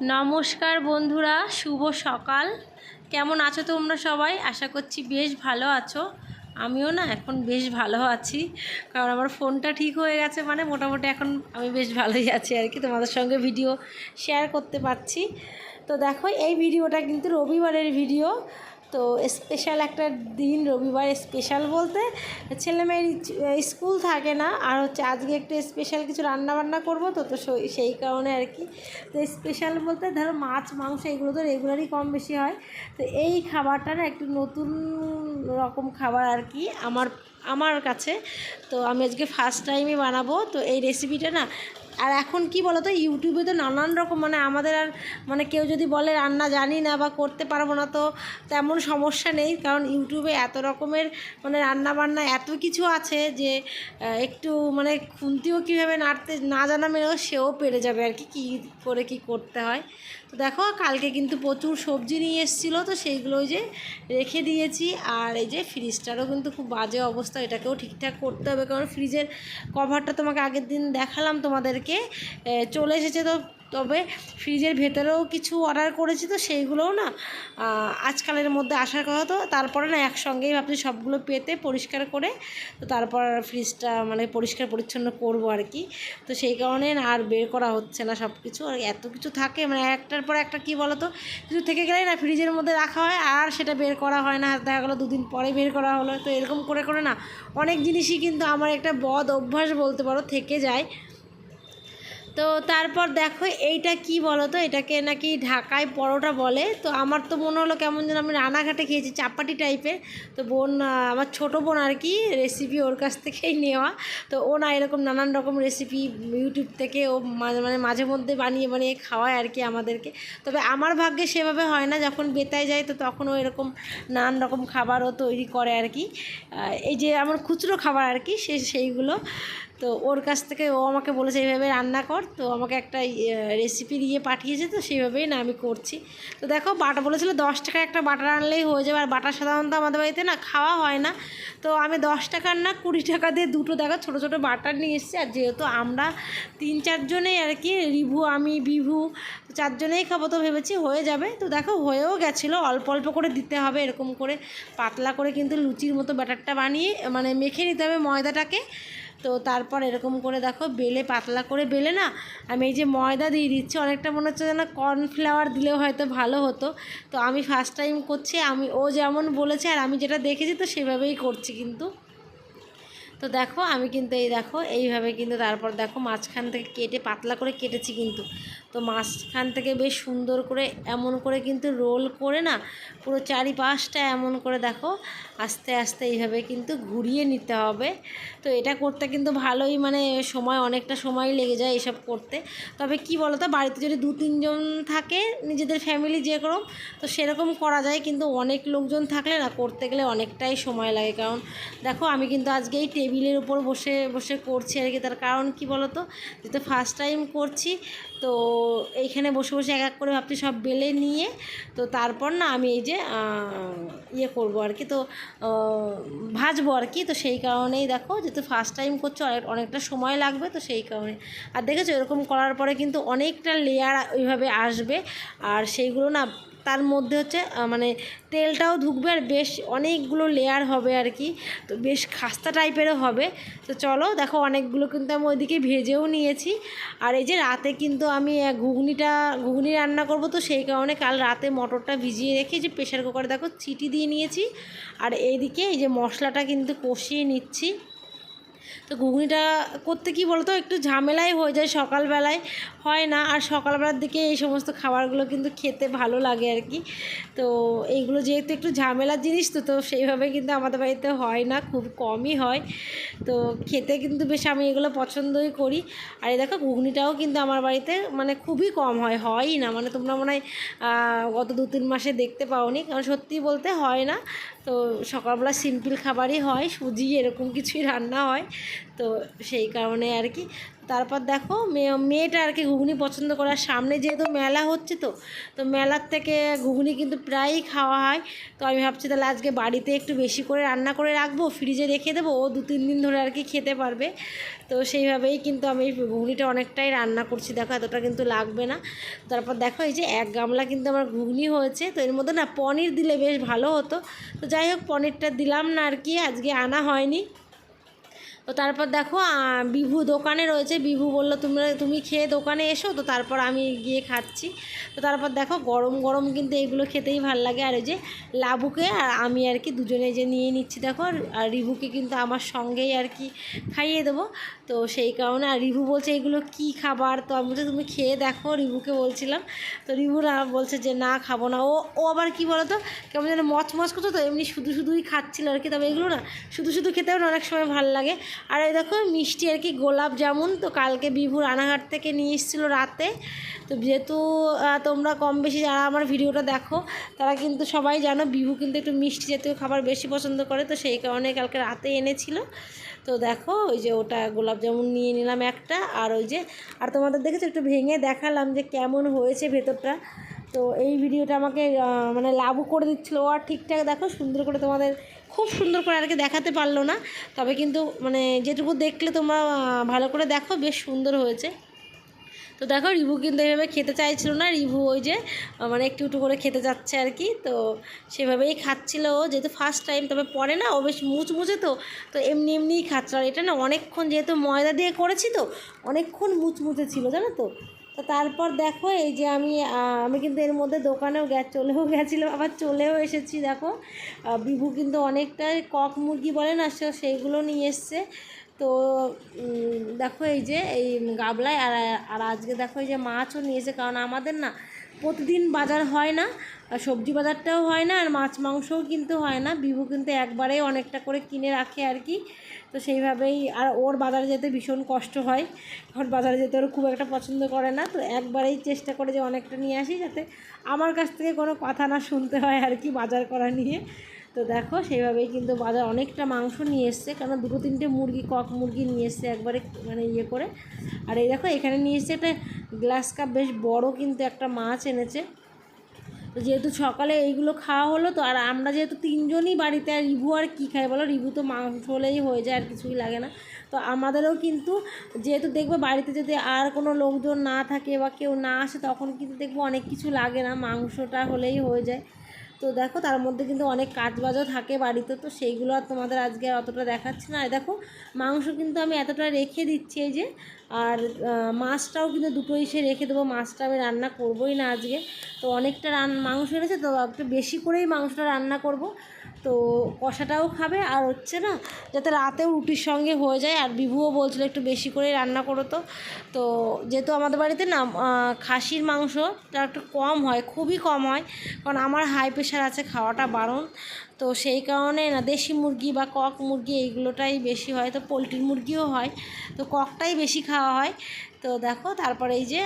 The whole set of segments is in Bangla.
নমস্কার বন্ধুরা, শুভ সকাল। কেমন আছো তোমরা সবাই? আশা করছি বেশ ভালো আছো। আমিও না এখন বেশ ভালো আছি। কারণ আমার ফোনটা ঠিক হয়ে গেছে মানে মোটামুটি এখন আমি বেশ ভালোই আছি আর কি। তোমাদের সঙ্গে ভিডিও শেয়ার করতে পারছি। তো দেখো, এই ভিডিওটা কিন্তু রবিবারের ভিডিও। তো স্পেশাল একটা দিন রবিবার স্পেশাল বলতে ছেলে মেয়ের স্কুল থাকে না, আর হচ্ছে আজকে একটু স্পেশাল কিছু রান্না বান্না করব তো তো সেই কারণে আর কি। তো স্পেশাল বলতে ধরো মাছ, মাংস এগুলো তো রেগুলারই কম বেশি হয়। তো এই খাবারটা না একটু নতুন রকম খাবার আর কি আমার আমার কাছে। তো আমি আজকে ফার্স্ট টাইমই বানাবো। তো এই রেসিপিটা না আর এখন কি বলো তো ইউটিউবে তো নানান রকম মানে আমাদের আর মানে কেউ যদি বলে রান্না জানি না বা করতে পারব না, তো তেমন সমস্যা নেই। কারণ ইউটিউবে এত রকমের মানে রান্না বান্না এত কিছু আছে যে একটু মানে খুন্তিও কীভাবে নাড়তে, না জানা মেয়েও সেও পেরে যাবে আর কি, কী করে কি করতে হয়। দেখো, কালকে কিন্তু প্রচুর সবজি নিয়ে এসেছিল, তো সেইগুলো যে রেখে দিয়েছি। আর এই যে ফ্রিজটারও কিন্তু খুব বাজে অবস্থা, এটাকেও ঠিকঠাক করতে হবে, কারণ ফ্রিজের কভারটা তোমাকে আগের দিন দেখালাম তোমাদেরকে চলে এসেছে তো তবে ফ্রিজের ভেতরেও কিছু অর্ডার করেছি তো সেইগুলোও না আজকালের মধ্যে আসার কথা তো, তারপরে না একসঙ্গেই ভাবছি সবগুলো পেতে পরিষ্কার করে, তো তারপর ফ্রিজটা মানে পরিষ্কার পরিচ্ছন্ন করব আর কি। তো সেই কারণে আর বের করা হচ্ছে না সব কিছু আর এত কিছু থাকে মানে একটার পর একটা কি বলো তো কিছু থেকে গেলে না ফ্রিজের মধ্যে রাখা হয়, আর সেটা বের করা হয় না, দেখা গেলো দুদিন পরে বের করা হলো, তো এরকম করে করে না অনেক জিনিসই কিন্তু আমার একটা বদ অভ্যাস বলতে পারো থেকে যায়। তো তারপর দেখো এইটা কি বলো তো এটাকে নাকি ঢাকায় পরোটা বলে। তো আমার তো মনে হলো কেমন যেন আমি রানাঘাটে খেয়েছি, চাপাটি টাইপের। তো বোন আমার ছোটো বোন আর কি রেসিপি ওর কাছ থেকেই নেওয়া। তো ও না এরকম নানান রকম রেসিপি ইউটিউব থেকে ও মাঝে মানে মাঝে মধ্যে বানিয়ে বানিয়ে খাওয়ায় আর কি আমাদেরকে। তবে আমার ভাগ্যে সেভাবে হয় না, যখন বেতায় যায় তো তখন ও এরকম নানান রকম খাবারও তৈরি করে আর কি। এই যে আমার খুচরো খাবার আর কি সে, সেইগুলো। তো ওর কাছ থেকে ও আমাকে বলেছে, এইভাবে রান্না কর। তো আমাকে একটা রেসিপি দিয়ে পাঠিয়েছে, তো সেইভাবেই না আমি করছি। তো দেখো, বাটা বলেছিল দশ টাকা একটা বাটার আনলেই হয়ে যাবে। আর বাটার সাধারণত আমাদের বাড়িতে না খাওয়া হয় না। তো আমি দশ টাকার না কুড়ি টাকা দিয়ে দুটো দেখো, ছোটো ছোটো বাটার নিয়ে এসেছি। আর যেহেতু আমরা তিন চারজনেই আর কি, রিভু, আমি, বিভু চারজনেই খাব তো ভেবেছি, হয়ে যাবে। তো দেখো, হয়েও গেছিল। অল্প অল্প করে দিতে হবে, এরকম করে পাতলা করে কিন্তু লুচির মতো ব্যাটারটা বানিয়ে মানে মেখে নিতে হবে ময়দাটাকে। তো তারপর এরকম করে দেখো বেলে, পাতলা করে বেলে না, আমি এই যে ময়দা দিয়ে দিচ্ছি, অনেকটা মনে হচ্ছে যেন কর্নফ্লাওয়ার দিলেও হয়তো ভালো হতো। তো আমি ফার্স্ট টাইম করছি, আমি, ও যেমন বলেছে আর আমি যেটা দেখেছি তো সেভাবেই করছি কিন্তু। তো দেখো আমি কিন্তু এই দেখো, এইভাবে কিন্তু তারপর দেখো মাঝখান থেকে কেটে, পাতলা করে কেটেছি কিন্তু। তো মাঝখান থেকে বেশ সুন্দর করে এমন করে কিন্তু রোল করে না, পুরো চারিপাশটা এমন করে দেখো আস্তে আস্তে এইভাবে কিন্তু ঘুরিয়ে নিতে হবে। তো এটা করতে কিন্তু ভালোই মানে সময়, অনেকটা সময় লেগে যায় এসব করতে। তবে কি বলো তো বাড়িতে যদি দু, তিনজন থাকে, নিজেদের ফ্যামিলি যে কোনো তো সেরকম করা যায়। কিন্তু অনেক লোকজন থাকলে না, করতে গেলে অনেকটাই সময় লাগে। কারণ দেখো, আমি কিন্তু আজকে এই টেবিলের উপর বসে বসে করছি আর কি। তার কারণ কি বলো তো যেহেতু ফার্স্ট টাইম করছি, তো এইখানে বসে বসে এক এক করে ভাবছি সব বেলে নিয়ে, তো তারপর না আমি এই যে ইয়ে করব আর কি। তো ভাজবো আর কি। তো সেই কারণেই দেখো যেহেতু ফার্স্ট টাইম করছ, অনেক, অনেকটা সময় লাগবে, তো সেই কারণে। আর দেখেছ এরকম করার পরে কিন্তু অনেকটা লেয়ার ওইভাবে আসবে। আর সেইগুলো না তার মধ্যে হচ্ছে মানে তেলটাও ঢুকবে আর বেশ অনেকগুলো লেয়ার হবে আর কি, তো বেশ খাস্তা টাইপেরও হবে। তো চলো, দেখো অনেকগুলো কিন্তু আমি ওইদিকে ভেজেও নিয়েছি। আর এই যে রাতে কিন্তু আমি ঘুগনিটা, ঘুগনি রান্না করব তো সেই কারণে কাল রাতে মটরটা ভিজিয়ে রেখে যে প্রেশার কুকারে দেখো, চিটি দিয়ে নিয়েছি। আর এইদিকে এই যে মশলাটা কিন্তু কষিয়ে নিচ্ছি। তো ঘুগনিটা করতে কি বলতো? একটু ঝামেলাই হয়ে যায় সকালবেলায়। হয় না, আর সকালবেলার দিকে এই সমস্ত খাবারগুলো কিন্তু খেতে ভালো লাগে আর কি। তো এইগুলো যেহেতু একটু ঝামেলার জিনিস তো তো সেইভাবে কিন্তু আমাদের বাড়িতে হয় না, খুব কমই হয়। তো খেতে কিন্তু বেশ আমি এগুলো পছন্দই করি। আর এই দেখো ঘুগনিটাও কিন্তু আমার বাড়িতে মানে খুবই কম হয়, হয়ই না। মানে তোমরা মনে হয় গত দু তিন মাসে দেখতে পাওনি। কারণ সত্যি বলতে হয় না। তো সকালবেলা সিম্পল খাবারই হয়, সুজি এরকম কিছুই রান্না হয়। তো সেই কারণে আর কি। তারপর দেখো মেয়ে, মেয়েটা আর কি ঘুগনি পছন্দ করার সামনে যেহেতু মেলা হচ্ছে তো তো মেলার থেকে ঘুগনি কিন্তু প্রায়ই খাওয়া হয়। তো আমি ভাবছি তাহলে আজকে বাড়িতে একটু বেশি করে রান্না করে রাখব, ফ্রিজে রেখে দেবো, ও দু তিন দিন ধরে আর কি খেতে পারবে। তো সেইভাবেই কিন্তু আমি ঘুগনিটা অনেকটাই রান্না করছি। দেখো এতটা কিন্তু লাগবে না। তারপর দেখো এই যে এক গামলা কিন্তু আমার ঘুগনি হয়েছে। তো এর মধ্যে না পনির দিলে বেশ ভালো হতো। তো যাই হোক, পনিরটা দিলাম না আর কি, আজকে আনা হয়নি। তো তারপর দেখো বিভু দোকানে রয়েছে। বিভু বলল, তোমরা, তুমি খেয়ে দোকানে এসো। তো তারপর আমি গিয়ে খাচ্ছি। তো তারপর দেখো, গরম গরম কিন্তু এগুলো খেতেই ভালো লাগে। আর যে লাবুকে আর আমি আর কি দুজনে যে নিয়ে নিচ্ছি, দেখো, আর- রিভুকে কিন্তু আমার সঙ্গেই আর কি খাইয়ে দেবো। তো সেই কারণে, আর রিভু বলছে, এগুলো কি খাবার? তো আমি বলছি, তুমি খেয়ে দেখো। রিভুকে বলছিলাম। তো রিভুরা বলছে যে, না, খাব না। ও ও আবার কি বলো তো কেমন যেন মচমচ করতো তো, এমনি শুধু শুধুই খাচ্ছিল আর কি। তবে এগুলো না, শুধু শুধু খেতেও না, অনেক সময় ভালো লাগে। আর এই দেখো, মিষ্টি আর কি গোলাপ জামুন। তো কালকে বিভুর রানাঘাট থেকে নিয়ে এসেছিল রাতে। তো যেহেতু তোমরা কম বেশি যারা আমার ভিডিওটা দেখো, তারা কিন্তু সবাই জানো বিভু কিন্তু একটু মিষ্টি জাতীয় খাবার বেশি পছন্দ করে। তো সেই কারণে কালকে রাতে এনেছিল। তো দেখো, ওই যে ওটা গোলাপ জামুন নিয়ে নিলাম একটা। আর ওই যে, আর তোমাদের দেখেছ, একটু ভেঙে দেখালাম যে কেমন হয়েছে ভেতরটা। তো এই ভিডিওটা আমাকে মানে লাভও করে দিচ্ছিল। ও আর ঠিকঠাক দেখো, সুন্দর করে তোমাদের খুব সুন্দর করে আর কি দেখাতে পারল না। তবে কিন্তু মানে যেটুকু দেখলে তোমরা ভালো করে দেখো, বেশ সুন্দর হয়েছে। তো দেখো, রিভু কিন্তু এভাবে খেতে চাইছিল না। রিভু ওই যে মানে একটু একটু করে খেতে যাচ্ছে আর কি। তো সেভাবেই খাচ্ছিল ও। যেহেতু ফার্স্ট টাইম তবে পরে না, ও বেশ মুচমুচে তো। তো এমনি এমনিই খাচ্ছিল। আর এটা না, অনেকক্ষণ যেহেতু ময়দা দিয়ে করেছি তো, অনেকক্ষণ মুচমুচে ছিল, জানো তো? তো তারপর দেখো এই যে আমি আমি কিন্তু এর মধ্যে দোকানেও গে, চলেও গেছিলাম, আবার চলেও এসেছি দেখো। বিভু কিন্তু অনেকটাই কক মুরগি বলে না, সে সেইগুলো নিয়ে এসছে। তো দেখো এই যে, এই গাবলায়, আর আর আজকে দেখো এই যে মাছও নিয়েছে কারণ আমাদের না প্রতিদিন বাজার হয় না সবজি বাজারটাও হয় না, আর মাছ মাংসও কিন্তু হয় না। বিভু কিন্তু একবারেই অনেকটা করে কিনে রাখে আর কি। তো সেইভাবেই আর ওর বাজারে যেতে ভীষণ কষ্ট হয়। কারণ বাজারে যেতে ওর খুব একটা পছন্দ করে না। তো একবারেই চেষ্টা করে যে অনেকটা নিয়ে আসি যাতে আমার কাছ থেকে কোনো কথা না শুনতে হয় আর কি বাজার করা নিয়ে। তো দেখো সেইভাবেই কিন্তু বাজার অনেকটা মাংস নিয়ে এসছে। কারণ দুটো তিনটে মুরগি, কক মুরগি নিয়ে এসছে একবারে মানে ইয়ে করে। আর এই দেখো এখানে নিয়ে এসছে একটা গ্লাস কাপ, বেশ বড় কিন্তু একটা মাছ এনেছে। তো যেহেতু সকালে এইগুলো খাওয়া হলো তো, আর আমরা যেহেতু তিনজনই বাড়িতে, আর রিভু আর কী খাই বলো? রিভু তো মাংস হলেই হয়ে যায়, আর কিছুই লাগে না। তো আমাদেরও কিন্তু যেহেতু দেখবে বাড়িতে যদি আর কোনো লোকজন না থাকে বা কেউ না আসে, তখন কিন্তু দেখব অনেক কিছু লাগে না, মাংসটা হলেই হয়ে যায়। তো দেখো, তার মধ্যে কিন্তু অনেক কাজ বাজও থাকে বাড়িতে, তো সেইগুলো আর তোমাদের আজকে অতটা দেখাচ্ছি না। আর দেখো, মাংস কিন্তু আমি এতটা রেখে দিচ্ছি এই যে, আর মাছটাও কিন্তু দুটো এসে রেখে দেবো। মাছটা আমি রান্না করবোই না আজকে। তো অনেকটা রান, মাংস এনেছে, তো একটু বেশি করেই মাংসটা রান্না করব। তো কষাটাও খাবে আর হচ্ছে না, যাতে রাতেও রুটির সঙ্গে হয়ে যায়। আর বিভুও বলছিল একটু বেশি করেই রান্না করো তো। তো যেহেতু আমাদের বাড়িতে না খাসির মাংসটা একটু কম হয়, খুবই কম হয়। কারণ আমার হাই প্রেশার আছে, খাওয়াটা বারণ। তো সেই কারণে না, দেশি মুরগি বা কক মুরগি এইগুলোটাই বেশি হয়। তো পোলট্রির মুরগিও হয়, তো ককটাই বেশি খাওয়া হয়। তো দেখো, তারপরে এই যে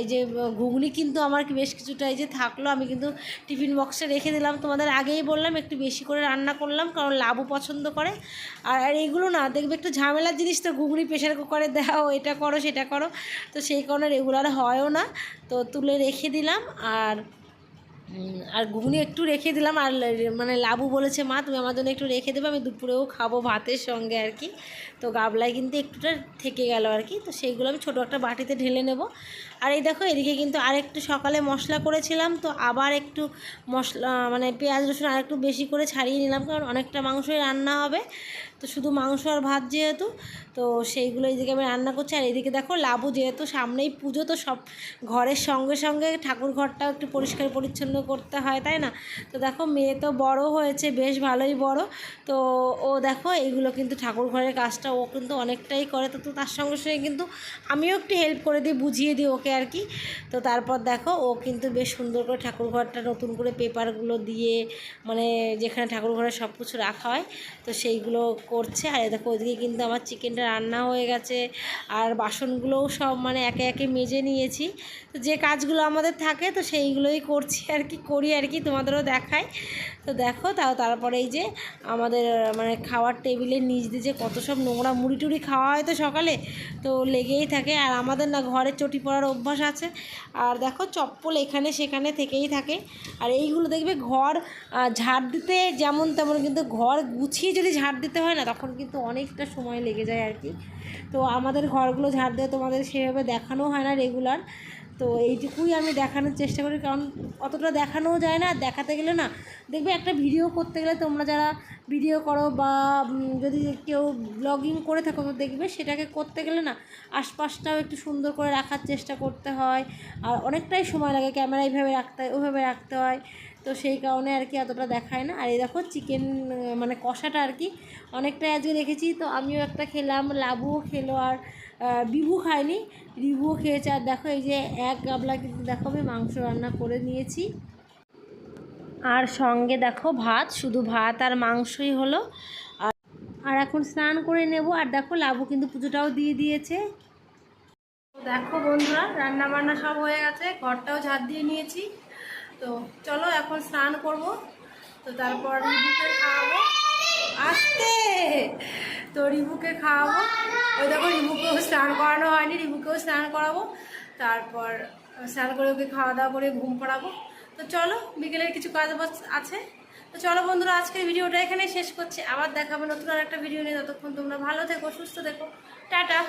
এই যে ঘুগনি কিন্তু আমার বেশ কিছুটা এই যে থাকল। আমি কিন্তু টিফিন বক্সে রেখে দিলাম। তোমাদের আগেই বললাম, একটু বেশি করে রান্না করলাম, কারণ লাভও পছন্দ করে। আর আর এইগুলো না, দেখবে একটু ঝামেলার জিনিস তো, ঘুগনি প্রেশার কুকারে দাও, এটা করো, সেটা করো। তো সেই কারণে রেগুলার হয়ও না। তো তুলে রেখে দিলাম। আর আর ঘুগনি একটু রেখে দিলাম, আর মানে লাবু বলেছে, মা, তুমি আমার জন্য একটু রেখে দেবে, আমি দুপুরেও খাব ভাতের সঙ্গে আর কি। তো গাবলায় কিন্তু একটুটা থেকে গেল আর কি, তো সেইগুলো আমি ছোটো একটা বাটিতে ঢেলে নেব। আর এই দেখো, এদিকে কিন্তু আরেকটু সকালে মশলা করেছিলাম, তো আবার একটু মশলা মানে পেঁয়াজ রসুন আর একটু বেশি করে ছাড়িয়ে নিলাম, কারণ অনেকটা মাংসই রান্না হবে। তো শুধু মাংস আর ভাত যেহেতু, তো সেইগুলো এইদিকে আমি রান্না করছি। আর এদিকে দেখো লাবু যেহেতু সামনেই পুজো, তো সব ঘরের সঙ্গে সঙ্গে ঠাকুর ঘরটাও একটু পরিষ্কার পরিচ্ছন্ন করতে হয়, তাই না? তো দেখো মেয়ে তো বড় হয়েছে, বেশ ভালোই বড়। তো ও দেখো এইগুলো কিন্তু ঠাকুর ঘরের কাজটা ও কিন্তু অনেকটাই করে। তো তার সঙ্গে সঙ্গে কিন্তু আমিও একটু হেল্প করে দিই, বুঝিয়ে দিই ওকে আর কি। তো তারপর দেখো ও কিন্তু বেশ সুন্দর করে ঠাকুর ঘরটা নতুন করে পেপারগুলো দিয়ে মানে যেখানে ঠাকুর ঘরে সব কিছু রাখা হয়, তো সেইগুলো করছে। আর দেখো ওইদিকে কিন্তু আমার চিকেনটা রান্না হয়ে গেছে। আর বাসনগুলোও সব মানে একে একে মেজে নিয়েছি। তো যে কাজগুলো আমাদের থাকে, তো সেইগুলোই করছি আর কি, করি আর কি, তোমাদেরও দেখায় তো দেখো, তাও তারপরে এই যে আমাদের মানে খাওয়ার টেবিলের নিচ দিয়ে যে কত সব নোংরা মুড়ি টুড়ি খাওয়া হয় তো সকালে, তো লেগেই থাকে। আর আমাদের না ঘরে চটি পড়ার অভ্যাস আছে। আর দেখো, চপ্পল এখানে সেখানে থেকেই থাকে। আর এইগুলো দেখবে ঘর ঝাড় দিতে যেমন তেমন কিন্তু ঘর গুছিয়ে যদি ঝাড় দিতে হয় না তখন কিন্তু অনেকটা সময় লেগে যায় আর কি। তো আমাদের ঘরগুলো ঝাড় দেওয়া তোমাদের সেভাবে দেখানো হয় না রেগুলার তো এইটুকুই আমি দেখানোর চেষ্টা করি, কারণ অতটা দেখানোও যায় না, দেখাতে গেলে না, দেখবে একটা ভিডিও করতে গেলে তোমরা যারা ভিডিও করো বা যদি কেউ ব্লগিং করে থাকো তো দেখবে সেটাকে করতে গেলে না, আশপাশটাও একটু সুন্দর করে রাখার চেষ্টা করতে হয়। আর অনেকটাই সময় লাগে ক্যামেরা এইভাবে রাখতে হয় ওইভাবে রাখতে হয়। তো সেই কারণে আর কি অতটা দেখায় না। আর এই দেখো চিকেন মানে কষাটা আর কি অনেকটা আজকে রেখেছি তো আমিও একটা খেলাম, লাবুও খেলো আর বিভু খায়নি, রিভুও খেয়েছে। আর দেখো এই যে এক গাবলা কিন্তু দেখো আমি মাংস রান্না করে নিয়েছি। আর সঙ্গে দেখো ভাত, শুধু ভাত আর মাংসই হলো। আর এখন স্নান করে নেব। আর দেখো লাবু কিন্তু পুজোটাও দিয়ে দিয়েছে। দেখো বন্ধুরা রান্না বান্না সব হয়ে গেছে। ঘরটাও ঝাড় দিয়ে নিয়েছি। তো চলো এখন স্নান করব। তো তারপর রিবুকে খাওয়াবো। আসতে! তো রিবুকে খাওয়াবো। ওই দেখো রিবুকেও স্নান করানো হয়নি, রিবুকেও স্নান করাবো। তারপর স্নান করে ওকে খাওয়া দাওয়া করে ঘুম পাড়াবো। তো চলো, বিকেলের কিছু কাজ আছে। তো চলো বন্ধুরা, আজকের ভিডিওটা এখানেই শেষ করছি। আবার দেখাবো নতুন আর একটা ভিডিও নিয়ে। ততক্ষণ তোমরা ভালো থেকো, সুস্থ থেকো। টাটা!